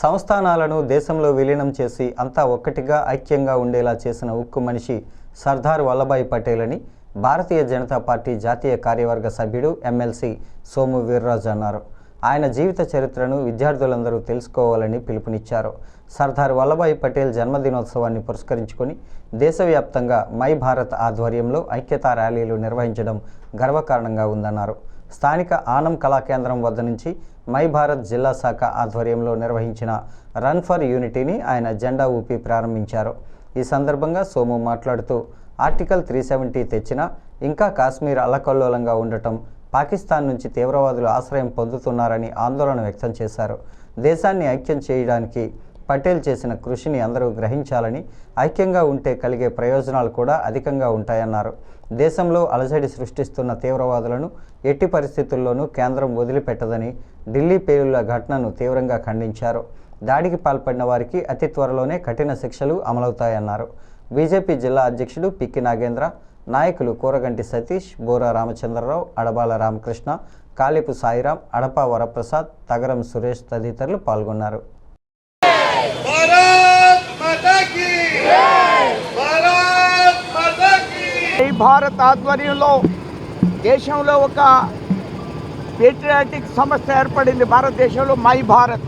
సంస్థానాలను దేశంలో విలీనం చేసి అంతా ఒక్కటిగా ఐక్యంగా ఉండేలా చేసిన ఉక్కు మనిషి సర్దార్ వల్లభాయ్ పటేల్ అని భారతీయ జనతా పార్టీ జాతీయ కార్యవర్గ సభ్యుడు ఎమ్మెల్సీ సోము వీర్రాజు అన్నారు. ఆయన జీవిత చరిత్రను విద్యార్థులందరూ తెలుసుకోవాలని పిలుపునిచ్చారు. సర్దార్ వల్లభాయ్ పటేల్ జన్మదినోత్సవాన్ని పురస్కరించుకొని దేశవ్యాప్తంగా మై భారత్ ఆధ్వర్యంలో ఐక్యతా ర్యాలీలు నిర్వహించడం గర్వకారణంగా ఉందన్నారు. స్థానిక ఆనం కళాకేంద్రం వద్ద నుంచి మై భారత్ జిల్లా శాఖ ఆధ్వర్యంలో నిర్వహించిన రన్ ఫర్ యూనిటీని ఆయన జెండా ఊపి ప్రారంభించారు. ఈ సందర్భంగా సోము మాట్లాడుతూ ఆర్టికల్ త్రీ సెవెంటీ తెచ్చినా ఇంకా కాశ్మీర్ అల్లకల్లోలంగా ఉండటం పాకిస్తాన్ నుంచి తీవ్రవాదులు ఆశ్రయం పొందుతున్నారని ఆందోళన వ్యక్తం చేశారు. దేశాన్ని ఐక్యం చేయడానికి పటేల్ చేసిన కృషిని అందరూ గ్రహించాలని ఐక్యంగా ఉంటే కలిగే ప్రయోజనాలు కూడా అధికంగా ఉంటాయన్నారు. దేశంలో అలజడి సృష్టిస్తున్న తీవ్రవాదులను ఎట్టి పరిస్థితుల్లోనూ కేంద్రం వదిలిపెట్టదని ఢిల్లీ పేలుళ్ళ ఘటనను తీవ్రంగా ఖండించారు. దాడికి పాల్పడిన వారికి అతి త్వరలోనే కఠిన శిక్షలు అమలవుతాయన్నారు. బీజేపీ జిల్లా అధ్యక్షుడు పిక్కి నాగేంద్ర నాయకులు కూరగంటి సతీష్ బోరా రామచంద్రరావు అడబాల రామకృష్ణ కాలిపు సాయిరాం అడపా వరప్రసాద్ తగరం సురేష్ తదితరులు పాల్గొన్నారు. ఈ భారత్ ఆధ్వర్యంలో దేశంలో ఒక పేట్రియాటిక్ సంస్థ ఏర్పడింది. భారతదేశంలో మై భారత్.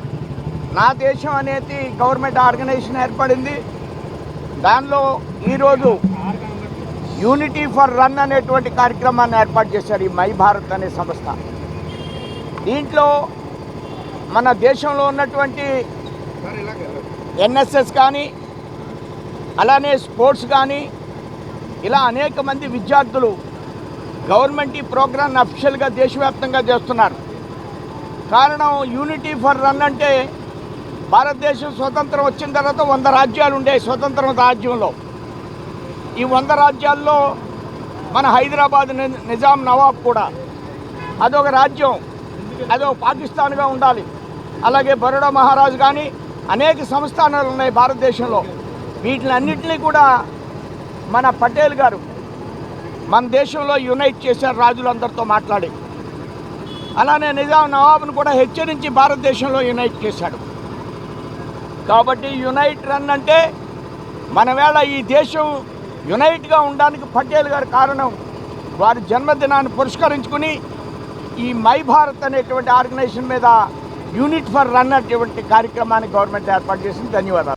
నా దేశం అనేది గవర్నమెంట్ ఆర్గనైజేషన్ ఏర్పడింది. దానిలో ఈరోజు యూనిటీ ఫర్ రన్ అనేటువంటి కార్యక్రమాన్ని ఏర్పాటు చేశారు ఈ మై భారత్ అనే సంస్థ. దీంట్లో మన దేశంలో ఉన్నటువంటి ఎన్ఎస్ఎస్ కానీ అలానే స్పోర్ట్స్ కానీ ఇలా అనేక మంది విద్యార్థులు గవర్నమెంట్ ఈ ప్రోగ్రామ్ని అఫిషియల్గా దేశవ్యాప్తంగా చేస్తున్నారు. కారణం యూనిటీ ఫర్ రన్ అంటే భారతదేశం స్వతంత్రం వచ్చిన తర్వాత వంద రాజ్యాలు ఉండే స్వతంత్ర రాజ్యంలో. ఈ వంద రాజ్యాల్లో మన హైదరాబాద్ ని- నిజాం నవాబ్ కూడా అదొక రాజ్యం అదొక పాకిస్తాన్గా ఉండాలి. అలాగే బరోడా మహారాజు కానీ అనేక సంస్థానాలు ఉన్నాయి భారతదేశంలో. వీటిలన్నింటినీ కూడా మన పటేల్ గారు మన దేశంలో యునైట్ చేశారు రాజులందరితో మాట్లాడి. అలానే నిజాం నవాబును కూడా హెచ్చరించి భారతదేశంలో యునైట్ చేశాడు. కాబట్టి యునైట్ రన్ అంటే మన వేళ ఈ దేశం యునైట్గా ఉండడానికి పటేల్ గారి కారణం వారి జన్మదినాన్ని పురస్కరించుకుని ఈ మై భారత్ అనేటువంటి ఆర్గనైజేషన్ మీద యూనిట్ ఫర్ రన్ అటువంటి కార్యక్రమాన్ని గవర్నమెంట్ ఏర్పాటు చేసింది. ధన్యవాదాలు.